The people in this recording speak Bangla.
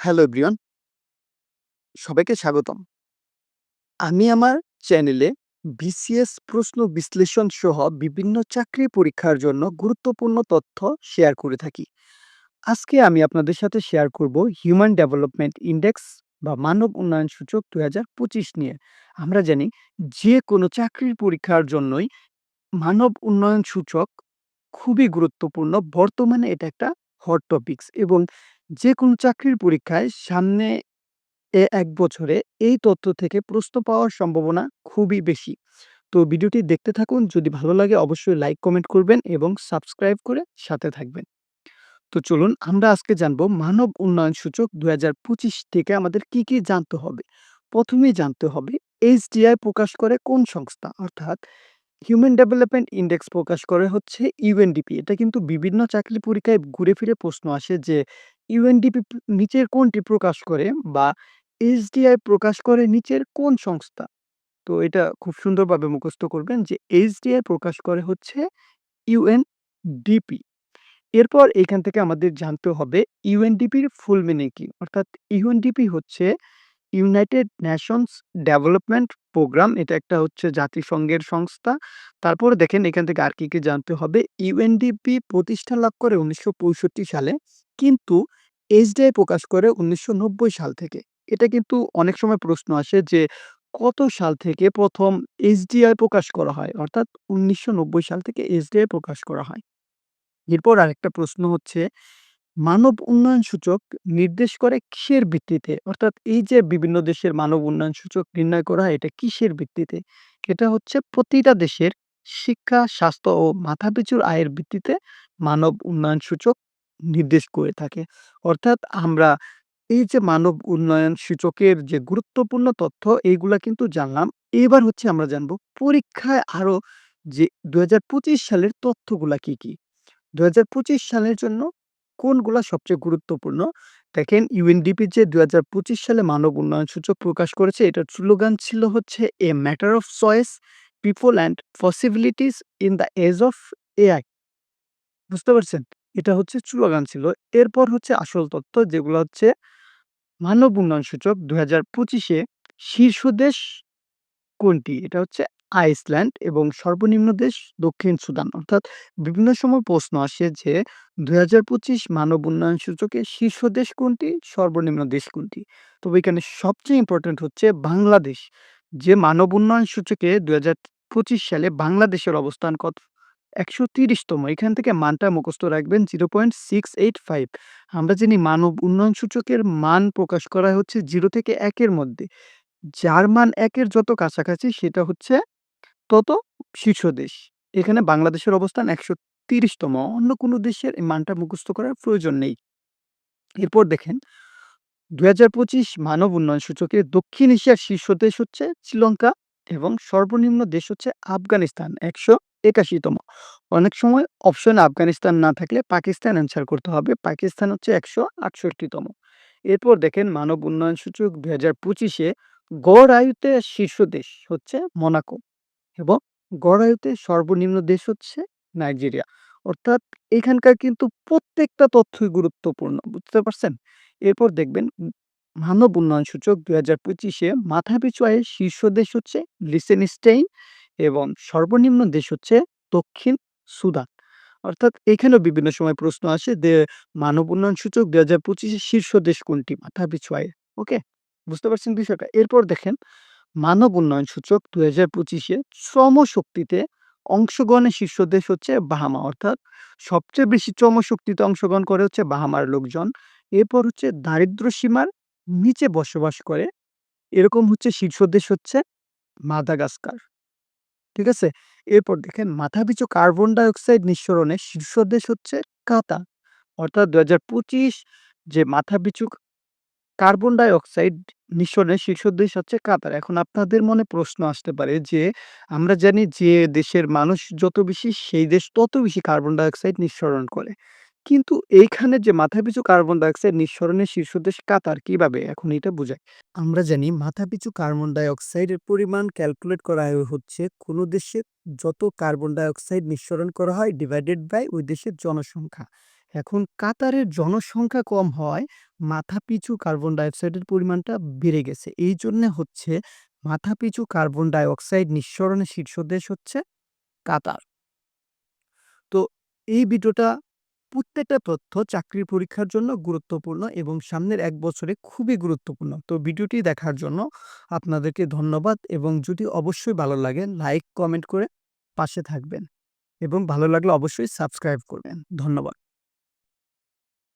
Hello everyone. সবাইকে স্বাগতম। আমি আমার চ্যানেলে বিসিএস প্রশ্ন বিশ্লেষণ সহ বিভিন্ন চাকরি পরীক্ষার জন্য গুরুত্বপূর্ণ তথ্য শেয়ার করে থাকি। আজকে আমি আপনাদের সাথে শেয়ার করব হিউম্যান ডেভেলপমেন্ট ইন্ডেক্স বা মানব উন্নয়ন সূচক ২০২৫ নিয়ে। আমরা জানি যে কোনো চাকরির পরীক্ষার জন্যই মানব উন্নয়ন সূচক খুবই গুরুত্বপূর্ণ। বর্তমানে এটা একটা হট টপিকস এবং যে কোনো চাকরির পরীক্ষায় সামনে এ এক বছরে এই তথ্য থেকে প্রশ্ন পাওয়ার সম্ভাবনা খুবই বেশি। তো ভিডিওটি দেখতে থাকুন। যদি ভালো লাগে অবশ্যই লাইক, কমেন্ট করবেন এবং সাবস্ক্রাইব করে সাথে থাকবেন। তো চলুন আমরা আজকে জানব মানব উন্নয়ন সূচক ২০২৫ থেকে আমাদের কি, কি জানতে হবে? ১ম এই জানতে হবে এইচডিআই প্রকাশ করে কোন সংস্থা? অর্থাৎ হিউম্যান ডেভেলপমেন্ট ইন্ডেক্স প্রকাশ করে হচ্ছে ইউএনডিপি। এটা কিন্তু বিভিন্ন চাকরি পরীক্ষায় ঘুরে ফিরে প্রশ্ন আসে যে ইউএনডিপি নিচের কোনটি প্রকাশ করে বা এইচডিআই প্রকাশ করে নিচের কোন সংস্থা? তো এটা খুব সুন্দরভাবে মুখস্থ করবেন যে এইচডিআই প্রকাশ করে হচ্ছে ইউএনডিপি। এরপর এখান থেকে আমাদের জানতে হবে ইউএনডিপির ফুল মিনিং কি? অর্থাৎ ইউএনডিপি হচ্ছে ইউনাইটেড নেশনস ডেভেলপমেন্ট প্রোগ্রাম। এটা একটা হচ্ছে জাতিসংঘের সংস্থা। তারপরে দেখেন এখান থেকে আর কি, কি জানতে হবে? ইউএনডিপি প্রতিষ্ঠা লাভ করে ১৯৬৫ সালে। কিন্তু এইচডিআই প্রকাশ করে ১৯৯০ সাল থেকে। এটা কিন্তু অনেক সময় প্রশ্ন আসে যে কত সাল থেকে ১ম এইচডিআই প্রকাশ করা হয়? অর্থাৎ ১৯৯০ সাল থেকে এইচডিআই প্রকাশ করা হয়। এরপর আরেকটা প্রশ্ন হচ্ছে মানব উন্নয়ন সূচক নির্দেশ করে কিসের ভিত্তিতে? অর্থাৎ এই যে বিভিন্ন দেশের মানব উন্নয়ন সূচক নির্ণয় করা হয় এটা কিসের ভিত্তিতে? এটা হচ্ছে প্রতিটা দেশের শিক্ষা, স্বাস্থ্য ও মাথাপিছুর আয়ের ভিত্তিতে মানব উন্নয়ন সূচক নির্দেশ করে থাকে। অর্থাৎ আমরা এই যে মানব উন্নয়ন সূচকের যে গুরুত্বপূর্ণ তথ্য এইগুলা কিন্তু জানলাম। এবার হচ্ছে আমরা জানব পরীক্ষায় আরও যে ২০২৫ সালের তথ্যগুলা কি, কি? ২০২৫ সালের জন্য কোনগুলা সবচেয়ে গুরুত্বপূর্ণ? দেখেন ইউএনডিপি যে ২০২৫ সালে মানব উন্নয়ন সূচক প্রকাশ করেছে এটার স্লোগান ছিল হচ্ছে a matter of choice, people and possibilities in the age of AI. বুঝতে পারছেন? এটা হচ্ছে স্লোগান ছিল। এরপর হচ্ছে আসল তথ্য যেগুলো হচ্ছে মানব উন্নয়ন সূচক দু হাজার পঁচিশে শীর্ষ দেশ কোনটি? এটা হচ্ছে আইসল্যান্ড এবং সর্বনিম্ন দেশ দক্ষিণ সুদান। অর্থাৎ বিভিন্ন সময় প্রশ্ন আসে যে ২০২৫ মানব উন্নয়ন সূচকে শীর্ষ দেশ কোনটি? সর্বনিম্ন দেশ কোনটি? তবে এখানে সবচেয়ে ইম্পোর্টেন্ট হচ্ছে বাংলাদেশ। যে মানব উন্নয়ন সূচকে ২০২৫ সালে বাংলাদেশের অবস্থান কত? একশো তিরিশতম এখান থেকে মানটা মুখস্থ রাখবেন 0.685 আমরা জানি মানব উন্নয়ন সূচকের মান প্রকাশ করা হচ্ছে জিরো থেকে একের মধ্যে। যার মান ১ এর যত কাছাকাছি সেটা হচ্ছে তত শীর্ষ দেশ। এখানে বাংলাদেশের অবস্থান একশো তিরিশতম অন্য কোনো দেশের এই মানটা মুখস্থ করার প্রয়োজন নেই। এরপর দেখেন ২০২৫ মানব উন্নয়ন সূচকে দক্ষিণ এশিয়ার শীর্ষ দেশ হচ্ছে শ্রীলঙ্কা এবং সর্বনিম্ন দেশ হচ্ছে আফগানিস্তান, একশো একাশিতম অনেক সময় অপশনে আফগানিস্তান না থাকলে পাকিস্তান অ্যান্সার করতে হবে। পাকিস্তান হচ্ছে একশো আটষট্টিতম এরপর দেখেন, মানব উন্নয়ন সূচক দু হাজার পঁচিশে গড় আয়ুতে শীর্ষ দেশ হচ্ছে মোনাকো এবং গড় আয়ুতে সর্বনিম্ন দেশ হচ্ছে নাইজেরিয়া। অর্থাৎ এখানকার কিন্তু প্রত্যেকটা তথ্যই গুরুত্বপূর্ণ। বুঝতে পারছেন? এরপর দেখবেন, মানব উন্নয়ন সূচক ২০২৫ এ মাথাপিছু আয়ের শীর্ষ দেশ হচ্ছে লিচেনস্টাইন এবং সর্বনিম্ন দেশ হচ্ছে দক্ষিণ সুদান। অর্থাৎ এখানেও বিভিন্ন সময় প্রশ্ন আসে যে, মানব উন্নয়ন সূচক দুই হাজার পঁচিশে শীর্ষ দেশ কোনটি? মাথাপিছু আয়ে। ওকে? বুঝতে পারছেন বিষয়টা? এরপর দেখেন মানব উন্নয়ন সূচক ২০২৫ এ শ্রমশক্তিতে অংশগ্রহণের শীর্ষ দেশ হচ্ছে বাহামা। অর্থাৎ সবচেয়ে বেশি শ্রমশক্তিতে অংশগ্রহণ করে হচ্ছে বাহামার লোকজন। এরপর হচ্ছে দারিদ্র্য সীমার নিচে বসবাস করে। এরকম হচ্ছে শীর্ষ দেশ হচ্ছে মাদাগাস্কার। ঠিক আছে? এরপর দেখেন, মাথাপিছু কার্বন ডাইঅক্সাইড নিঃসরণে শীর্ষ দেশ হচ্ছে কাতার। অর্থাৎ ২০২৫ যে মাথাপিছু কার্বন ডাইঅক্সাইড নিঃসরণে শীর্ষ দেশ হচ্ছে কাতার। এখন আপনাদের মনে প্রশ্ন আসতে পারে যে, আমরা জানি যে দেশের মানুষ যত বেশি, সেই দেশ তত বেশি কার্বন ডাইঅক্সাইড নিঃসরণ করে। কিন্তু এইখানে যে মাথাপিছু কার্বন ডাইঅক্সাইড নিঃসরণের শীর্ষ দেশ কাতার, কীভাবে? এখন এটা বোঝায় আমরা জানি মাথাপিছু কার্বন ডাইঅক্সাইডের পরিমাণ ক্যালকুলেট করা হচ্ছে কোনো দেশে যত কার্বন ডাইঅক্সাইড নিঃসরণ করা হয় ডিভাইডেড বাই ওই দেশের জনসংখ্যা। এখন কাতারের জনসংখ্যা কম হওয়ায় মাথাপিছু কার্বন ডাইঅক্সাইডের পরিমাণটা বেড়ে গেছে। এই জন্যে হচ্ছে মাথাপিছু কার্বন ডাইঅক্সাইড নিঃসরণে শীর্ষ দেশ হচ্ছে কাতার। তো এই ভিডিওটা প্রত্যেকটা তথ্য চাকরির পরীক্ষার জন্য গুরুত্বপূর্ণ এবং সামনের এক বছরে খুবই গুরুত্বপূর্ণ। তো ভিডিওটি দেখার জন্য আপনাদেরকে ধন্যবাদ এবং যদি অবশ্যই ভালো লাগে লাইক, কমেন্ট করে পাশে থাকবেন এবং ভালো লাগলে অবশ্যই সাবস্ক্রাইব করবেন। ধন্যবাদ।